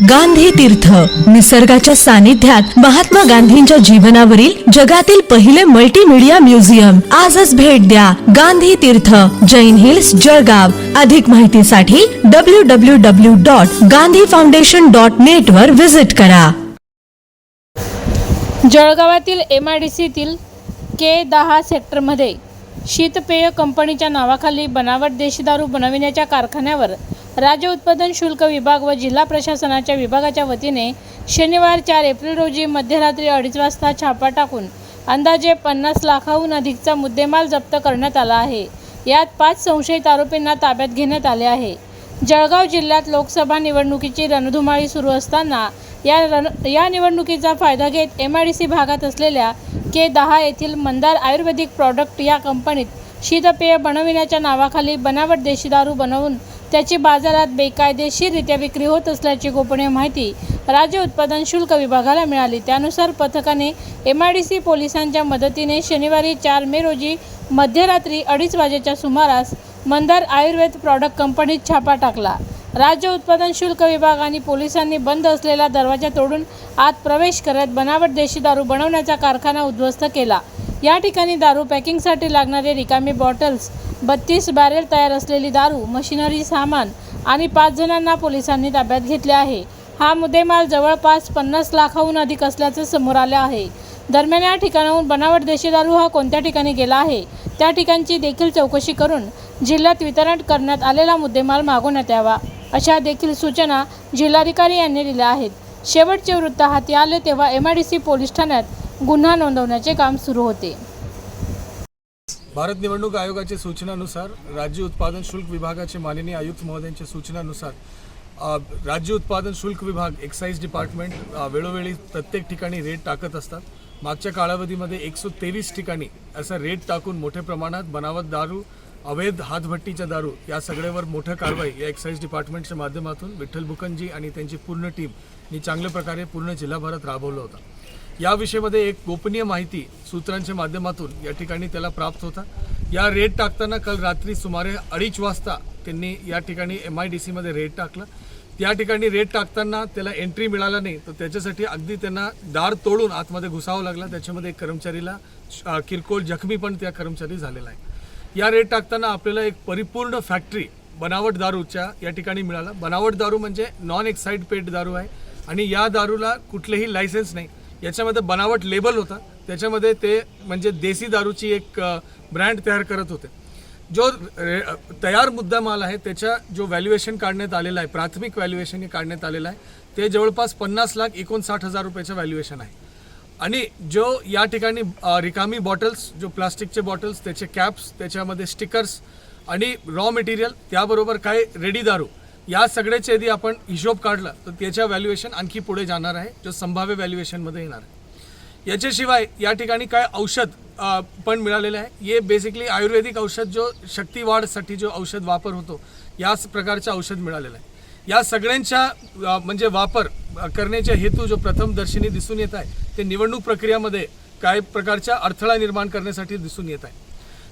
गांधी तीर्थ. निसर्गाच्या सानिध्यात महात्मा गांधींच्या जीवनावरील जगातील पहिले मल्टीमीडिया म्युझियम आजच भेट द्या गांधी तीर्थ. जैन हिल्स जळगाव. अधिक माहितीसाठी W W W dot Gandhi foundation dot net वर व्हिजिट करा. जळगावातील एम आय डी सीतील के दहा सेक्टरमध्ये शीतपेय कंपनीच्या नावाखाली बनावट देशी दारू बनविण्याच्या कारखान्यावर राज्य उत्पादन शुल्क विभाग व जिल्हा प्रशासनाच्या विभागाच्या वतीने शनिवार चार एप्रिल रोजी मध्यरात्री अडीच वाजता छापा टाकून अंदाजे पन्नास लाखाहून अधिकचा मुद्देमाल जप्त करण्यात आला आहे. यात पाच संशयित आरोपींना ताब्यात घेण्यात आले आहे. जळगाव जिल्ह्यात लोकसभा निवडणुकीची रणधुमाळी सुरू असताना या रण या निवडणुकीचा फायदा घेत एम आय डी सी भागात असलेल्या के दहा येथील मंदार आयुर्वेदिक प्रॉडक्ट या कंपनीत शीतपेय बनविण्याच्या नावाखाली बनावट देशी दारू बनवून त्याची बाजारात बेकायदेशीररित्या विक्री होत असल्याची गोपनीय माहिती राज्य उत्पादन शुल्क विभागाला मिळाली. त्यानुसार पथकाने एम आय डी सी पोलिसांच्या मदतीने शनिवारी चार मे रोजी मध्यरात्री अडीच वाजेच्या सुमारास मंदार आयुर्वेद प्रॉडक्ट कंपनीत छापा टाकला. राज्य उत्पादन शुल्क विभाग आणि पोलिसांनी बंद असलेला दरवाजा तोडून आत प्रवेश करत बनावट देशी दारू बनवण्याचा कारखाना उद्ध्वस्त केला. या ठिकाणी दारू पॅकिंगसाठी लागणारे रिकामी बॉटल्स बत्तीस बॅरेल तयार असलेली दारू मशिनरी सामान आणि पाच जणांना पोलिसांनी ताब्यात घेतले आहे. हा मुद्देमाल जवळपास पन्नास लाखाहून अधिक असल्याचं समोर आलं आहे. दरम्यान या ठिकाणाहून बनावट देशी दारू हा कोणत्या ठिकाणी गेला आहे त्या ठिकाणची देखील चौकशी करून जिल्ह्यात वितरण करण्यात आलेला मुद्देमाल मागवण्यात यावा अशा देखील सूचना जिल्हाधिकारी यांनी दिल्या आहेत. शेवटचे वृत्त हाती आले तेव्हा M I D C police ठाण्यात गुन्हा नोंदवण्याचे काम सुरू होते. भारत निवडणूक आयोगाच्या सूचनानुसार राज्य उत्पादन शुल्क विभागाचे माननीय आयुक्त महोदयांच्या सूचनानुसार राज्य उत्पादन शुल्क विभाग एक्साईज डिपार्टमेंट वेळोवेळी प्रत्येक ठिकाणी रेट टाकत असतात. मागच्या कालावधीमध्ये एकशे तेवीस ठिकाणी असा रेट टाकून मोठ्या प्रमाणात बनावट दारू अवैध हातभट्टीच्या दारू या सगळ्यावर मोठं कारवाई या एक्साईज डिपार्टमेंटच्या माध्यमातून विठ्ठल बुकनजी आणि त्यांची पूर्ण टीमनी चांगल्या प्रकारे पूर्ण जिल्हाभरात राबवलं होतं. या विषयामध्ये एक गोपनीय माहिती सूत्रांच्या माध्यमातून या ठिकाणी त्याला प्राप्त होता. या रेट टाकताना काल रात्री सुमारे अडीच वाजता त्यांनी या ठिकाणी एम आय डी सीमध्ये रेट टाकलं. त्या ठिकाणी रेट टाकताना त्याला एंट्री मिळाला नाही तर त्याच्यासाठी अगदी त्यांना दार तोडून आतमध्ये घुसावं लागला. त्याच्यामध्ये एक कर्मचारीला किरकोळ जखमी पण त्या कर्मचारी झालेला आहे. या रेट टाकताना आपल्याला एक परिपूर्ण फॅक्टरी बनावट दारूच्या या ठिकाणी मिळाला. बनावट दारू म्हणजे नॉन एक्साईड पेड दारू आहे आणि या दारूला कुठलेही लायसन्स नाही. याच्यामध्ये बनावट लेबल होता. त्याच्यामध्ये ते म्हणजे देसी दारूची एक ब्रँड तयार करत होते. जो रे- तयार मुद्दामाल आहे त्याच्या जो व्हॅल्युएशन काढण्यात आलेला आहे प्राथमिक व्हॅल्युएशन हे काढण्यात आलेलं आहे ते जवळपास पन्नास लाख एकोणसाठ हजार रुपयाचं व्हॅल्युएशन आहे. आणि जो या ठिकाणी रिकामी बॉटल्स जो प्लास्टिकचे बॉटल्स त्याचे कॅप्स त्याच्यामध्ये स्टिकर्स आणि रॉ मटेरियल त्याबरोबर काय रेडी दारू या सगळ्याचे यदि आपण हिशोब काढला तर त्याच्या व्हॅल्युएशन आणखी पुढे जाणार आहे जो संभाव्य व्हॅल्युएशनमध्ये येणार आहे. याच्याशिवाय या ठिकाणी काय औषध पण मिळालेलं आहे. हे बेसिकली आयुर्वेदिक औषध जो शक्तीवाढसाठी जो औषध वापर होतो याच प्रकारचं औषध मिळालेलं आहे. या सगळ्यांच्या म्हणजे वापर करण्याच्या करण्याचा हेतू जो प्रथम दर्शनी दिसून येत आहे ते निवडणूक प्रक्रियामध्ये काय प्रकारच्या अडथळा निर्माण करण्यासाठी दिसून येत आहे.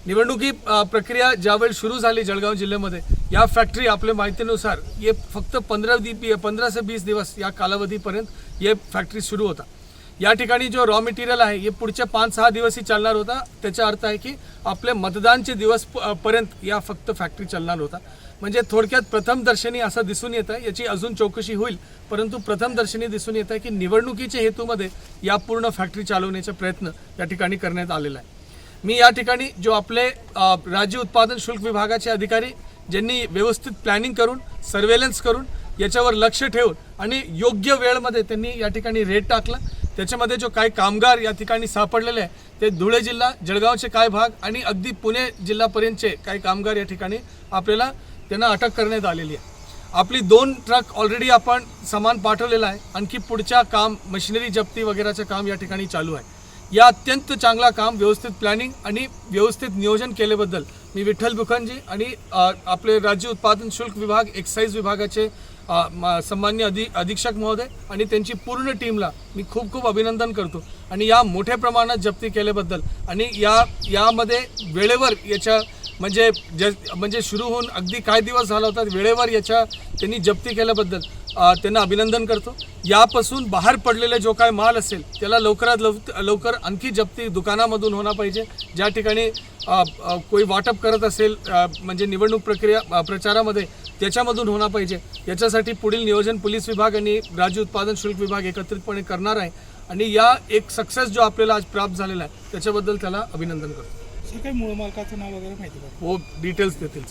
निवडणुकी प्रक्रिया ज्यावेळी सुरू झाली जळगाव जिल्ह्यामध्ये या फॅक्टरी आपल्या माहितीनुसार ये फक्त पंधरा दि पंधरा ते वीस दिवस या कालावधीपर्यंत ये फॅक्टरी सुरू होता. या ठिकाणी जो रॉ मटेरियल आहे हे पुढच्या पाच सहा दिवसही चालणार होता. त्याचा अर्थ आहे की आपले मतदानचे दिवस प- पर्यंत या फक्त फॅक्टरी चालणार होता. म्हणजे थोडक्यात प्रथम दर्शनी असं दिसून येत आहे याची अजून चौकशी होईल. परंतु प्रथम दर्शनी दिसून येत आहे की निवडणुकीच्या हेतूमध्ये या पूर्ण फॅक्टरी चालवण्याचा प्रयत्न या ठिकाणी करण्यात आलेला आहे. मी या ठिकाणी जो आपले राज्य उत्पादन शुल्क विभागाचे अधिकारी ज्यांनी व्यवस्थित प्लॅनिंग करून सर्वेलन्स करून याच्यावर लक्ष ठेवून आणि योग्य वेळमध्ये त्यांनी या ठिकाणी रेट टाकला. त्याच्यामध्ये जो काही कामगार या ठिकाणी सापडलेले आहे ते धुळे जिल्हा जळगावचे काय भाग आणि अगदी पुणे जिल्हापर्यंतचे काही कामगार या ठिकाणी आपल्याला त्यांना अटक करण्यात आलेली आहे. आपली दोन ट्रक ऑलरेडी आपण सामान पाठवलेलं आहे. आणखी पुढच्या काम मशिनरी जप्ती वगैरेचं काम या ठिकाणी चालू आहे. या अत्यंत चांगला काम व्यवस्थित प्लॅनिंग आणि व्यवस्थित नियोजन केल्याबद्दल मी विठ्ठल बुखनजी आणि आपले राज्य उत्पादन शुल्क विभाग एक्साईज विभागाचे सन्मान्य अधि अधीक्षक महोदय आणि त्यांची पूर्ण टीमला मी खूप खूप अभिनंदन करतो. आणि या मोठ्या प्रमाणात जप्ती केल्याबद्दल आणि या यामध्ये वेळेवर याच्या म्हणजे ज म्हणजे सुरू होऊन अगदी काही दिवस झाला होता वेळेवर याच्या त्यांनी जप्ती केल्याबद्दल त्यांना अभिनंदन करतो. यापासून बाहेर पडलेला जो काय माल असेल त्याला लवकरात लव लवकर आणखी जप्ती दुकानामधून होणार पाहिजे. ज्या ठिकाणी कोणी वाटप करत असेल म्हणजे निवडणूक प्रक्रिया प्रचारामध्ये त्याच्यामधून होणार पाहिजे. याच्यासाठी पुढील नियोजन पोलीस विभाग आणि राज्य उत्पादन शुल्क विभाग एकत्रितपणे करणार आहे. आणि या एक सक्सेस जो आपल्याला आज प्राप्त झालेला आहे त्याच्याबद्दल त्याला अभिनंदन करतो. काही मूळ मालकाचं नाव वगैरे माहिती हो डिटेल्स देतील.